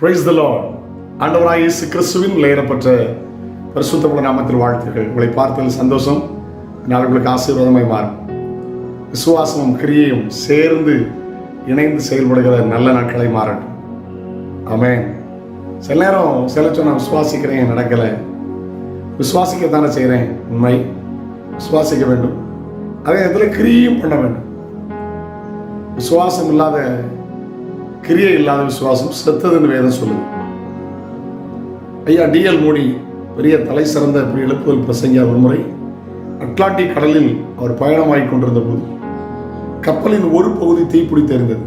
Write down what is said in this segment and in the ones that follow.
Praise the Lord ஆண்டவராய் இயேசு கிறிஸ்துவின் விளையிடப்பட்ட பரிசுத்தமுள்ள நாமத்தில் வாழ்த்துக்கள் உங்களை பார்த்ததில் சந்தோஷம். நாள் உங்களுக்கு ஆசீர்வாதமாய் மாறும். விசுவாசமும் கிரியையும் சேர்ந்து இணைந்து செயல்படுகிற நல்ல நாட்களை மாறட்டும். ஆமேன். சில நேரம் சில நான் விசுவாசிக்கிறேன் நடக்கலை? விசுவாசிக்கத்தானே செய்கிறேன்? உண்மை. விசுவாசிக்க வேண்டும். அதே இடத்துல கிரியும் பண்ண வேண்டும். விசுவாசம் இல்லாத கிரியை இல்லாத விசுவாசம் செத்ததுன்னு வேதம் சொல்லுது. ஐயா டிஎல் மோடி பெரிய தலை சிறந்த பெரிய எழுப்புதல் பிரசங்கியா ஒரு முறை அட்லாண்டிக் கடலில் அவர் பயணமாகிக் கொண்டிருந்த போது கப்பலின் ஒரு பகுதி தீப்பிடித்து எரிந்தது.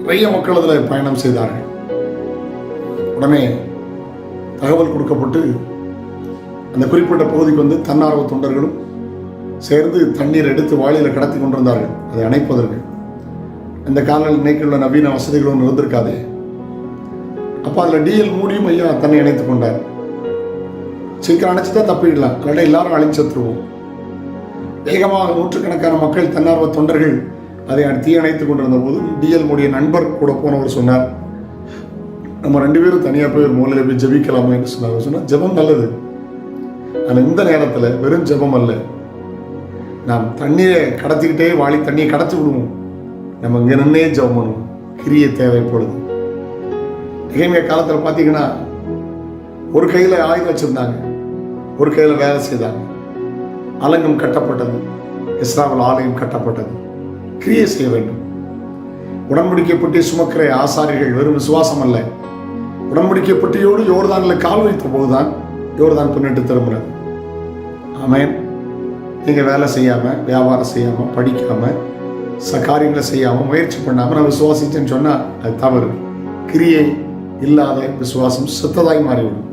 நிறைய மக்கள் அதில் பயணம் செய்தார்கள். உடனே தகவல் கொடுக்கப்பட்டு அந்த குறிப்பிட்ட பகுதிக்கு வந்து தன்னார்வ தொண்டர்களும் சேர்ந்து தண்ணீர் எடுத்து வாளியில் கடத்தி கொண்டிருந்தார்கள். அதை அணைப்பதற்கு. இந்த காலையில் இன்னைக்கு உள்ள நவீன வசதிகளும் இருந்திருக்காதே. அப்போ அதில் டிஎல் மூடியும் ஐயா தன்னை இணைத்து கொண்டார். சீக்கிரம் அணைச்சிட்டா தப்பிடலாம். இல்லாட்டா எல்லாரும் அழிஞ்சத்துருவோம் வேகமாக நூற்றுக்கணக்கான மக்கள் தன்னார்வ தொண்டர்கள் அதை தீ அணைத்துக் கொண்டிருந்த போது டிஎல் மூடிய நண்பர் கூட போனவர் சொன்னார். நம்ம ரெண்டு பேரும் தனியாக போய் ஒரு மூலையில் போய் ஜபிக்கலாமா என்று சொன்னார். சொன்னால் ஜெபம் நல்லது. ஆனால் இந்த நேரத்தில் வெறும் ஜெபம் அல்ல. நாம் தண்ணியை கடத்திக்கிட்டே வாழி தண்ணியை கடத்தி விடுவோம். நம்ம இங்கே நின்னே ஜெபம் பண்ணுவோம் கிரிய தேவைப்படுது நிகழ்மைய காலத்தில் பார்த்தீங்கன்னா ஒரு கையில் ஆயுதம் வச்சுருந்தாங்க. ஒரு கையில் வேலை செய்தாங்க. அலங்கம் கட்டப்பட்டது. இஸ்ராவல் ஆலயம் கட்டப்பட்டது. கிரியை செய்ய வேண்டும். உடன்படிக்கை பெட்டி சுமக்கிற ஆசாரிகள் வெறும் விசுவாசம் அல்ல. உடன்படிக்கை பெட்டியோடு யோர்தானில் கால் வைத்த போதுதான் யோர்தான் பின்னிட்டு திரும்புறது ஆமென். நீங்கள் வேலை செய்யாமல் வியாபாரம் செய்யாமல் படிக்காம ச காரியங்களை செய்யாம முயற்சி பண்ணாம நான் விசுவாசிச்சேன்னு சொன்னா அது தவறு. கிரியை இல்லாத விசுவாசம் செத்ததாய் மாறிவிடும்.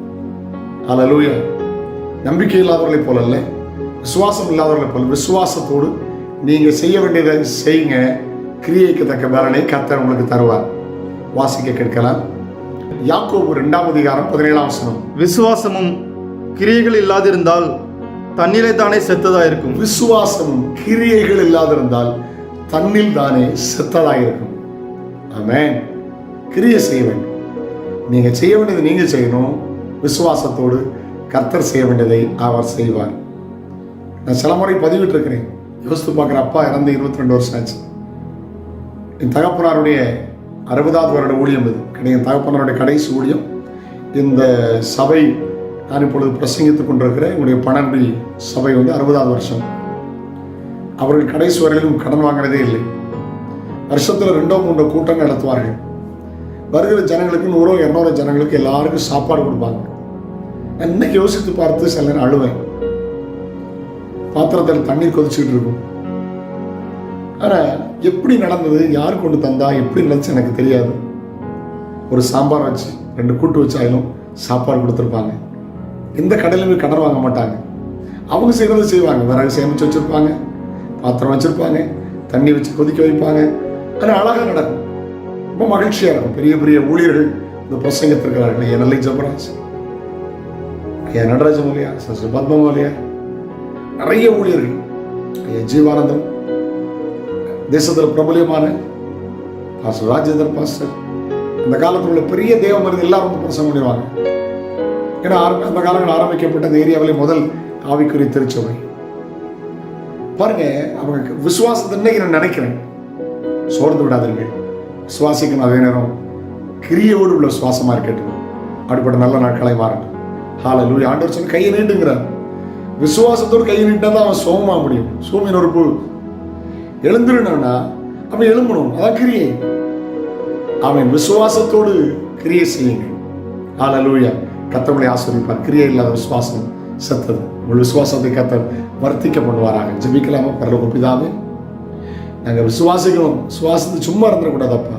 அல்லூயா நம்பிக்கை இல்லாதவர்களைப் போல அல்ல. விசுவாசம் இல்லாதவர்களைப் போல. விசுவாசத்தோடு நீங்க செய்ய வேண்டியதை செய்யுங்க. கிரியைக்கு தக்க பலனை கர்த்தர் உங்களுக்கு தருவார். வாசிக்க கேட்கலாம். யாக்கோபு ரெண்டாம் அதிகாரம் பதினேழாம் வசனம். விசுவாசமும் கிரியைகள் இல்லாதிருந்தால் தன்னிலை தானே செத்ததா இருக்கும் விசுவாசம் கிரியைகள் இல்லாதிருந்தால் தன்னில் தானே செத்ததாக இருக்கும் ஆமென். கிரியை செய்ய வேண்டும் நீங்க செய்ய வேண்டியதை நீங்க செய்யணும். விசுவாசத்தோடு கர்த்தர் செய்ய வேண்டியதை அவர் செய்வார். நான் சில முறை பதிவிட்டு இருக்கிறேன் யோசித்து பார்க்குற அப்பா இறந்து இருபத்தி ரெண்டு வருஷம் ஆச்சு. என் தகப்பனாருடைய அறுபதாவது வருட ஊழியம் இது. என் தகப்பனாருடைய கடைசி ஊழியம். இந்த சபை நான் இப்பொழுது பிரசங்கித்துக் கொண்டிருக்கிற என்னுடைய பன்னெண்டு சபை வந்து அறுபதாவது வருஷம். அவர்கள் கடைசி வரையிலும் கடன் வாங்கினதே இல்லை. வருஷத்தில் ரெண்டோ மூன்றோ கூட்டம் நடத்துவார்கள். வருகிற ஜனங்களுக்கு நூறோ இரநூறு ஜனங்களுக்கு எல்லாருக்கும் சாப்பாடு கொடுப்பாங்க. நான் இன்னைக்கு யோசித்து பார்த்து சில நேரம் அழுவேன். பாத்திரத்தில் தண்ணீர் கொதிச்சுட்டு இருக்கும். ஆனால் எப்படி நடந்தது? யார் கொண்டு தந்தா? எப்படி நடந்துச்சு எனக்கு தெரியாது. ஒரு சாம்பார் வச்சு ரெண்டு கூட்டு வச்சாலும் சாப்பாடு கொடுத்துருப்பாங்க. எந்த கடையிலுமே கடன் வாங்க மாட்டாங்க. அவங்க செய்கிறத செய்வாங்க. விறகு சேமிச்சு வச்சுருப்பாங்க. பாத்திரம் வச்சுருப்பாங்க தண்ணி வச்சு கொதிக்க வைப்பாங்க. ஆனால் அழகாக நடக்கும். ரொம்ப மகிழ்ச்சியாக இருக்கும். பெரிய பெரிய ஊழியர்கள் இந்த பிரசங்கத்திற்கிறார்கள் என் நல்லை ஜபராஜ். என் நடராஜ மொழியா சஸ்டர் பத்ம மொழியா நிறைய ஊழியர்கள். என் ஜீவானந்தம் தேசத்தில் பிரபலியமான பாஸ்டர் ராஜேந்திரன் பாஸ்டர். அந்த காலத்தில் உள்ள பெரிய தேவ மருந்து எல்லாரும் வந்து பிரசங்கம் பண்ணிடுவாங்க. ஏன்னா ஆரம்ப அந்த காலங்கள் ஆரம்பிக்கப்பட்ட அந்த ஏரியாவிலே முதல் ஆவிக்குறி திருச்சபை. பாருங்க அவங்க விசுவாசத்தை நான் நினைக்கிறேன். சோர்ந்து விடாதீர்கள். சுவாசிக்கணும் அதே நேரம் கிரியையோடு உள்ள சுவாசமா இருக்கட்டும். அப்படிப்பட்ட நல்ல நாட்களை மாறட்டும் ஹால லூய் ஆண்டவர் சொல்லி கையை நீட்டுங்கிறார். விசுவாசத்தோடு கையை நீட்டா தான் அவன் சோமா முடியும். சோமின் ஒரு புழு எழுந்துருனா அவன் எழும்பணும். அதான் கிரியை. அவன் விசுவாசத்தோடு கிரியை செய்யுங்கள். ஹால லூயா கத்தவங்களை ஆசிரியப்பார் கிரியை இல்லாத விசுவாசம். செத்தது. உங்கள் விசுவாசத்தை கத்தர் வர்த்திக்க பண்ணுவாராக. ஜெபிக்கலாமா? பரலோக பிதாவே நாங்கள் விசுவாசிக்கிறோம். விசுவாசத்தை சும்மா இருந்துடக்கூடாதப்பா.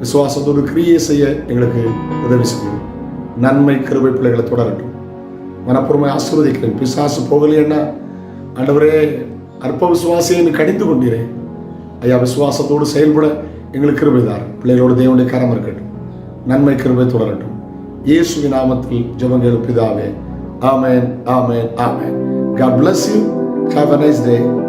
விசுவாசத்தோடு கிரியை செய்ய எங்களுக்கு உதவி செய்யும். நன்மை கிருபை பிள்ளைகளை தொடரட்டும். மனப்பூர்வமாக ஆசீர்வதிக்கிறேன். பிசாசு போகலையேன்னா ஆண்டவரே அற்ப விசுவாசியை கடிந்து கொண்டீரேன் ஐயா விசுவாசத்தோடு செயல்பட எங்களுக்கு கிருபைதார் பிள்ளைகளோடு தேவனுடைய கரம் இருக்கட்டும். நன்மை கிருபை தொடரட்டும். இயேசுவின் நாமத்தில் ஜபங்கள் பிதாவே Amen. Amen. Amen. God bless you. Have a nice day.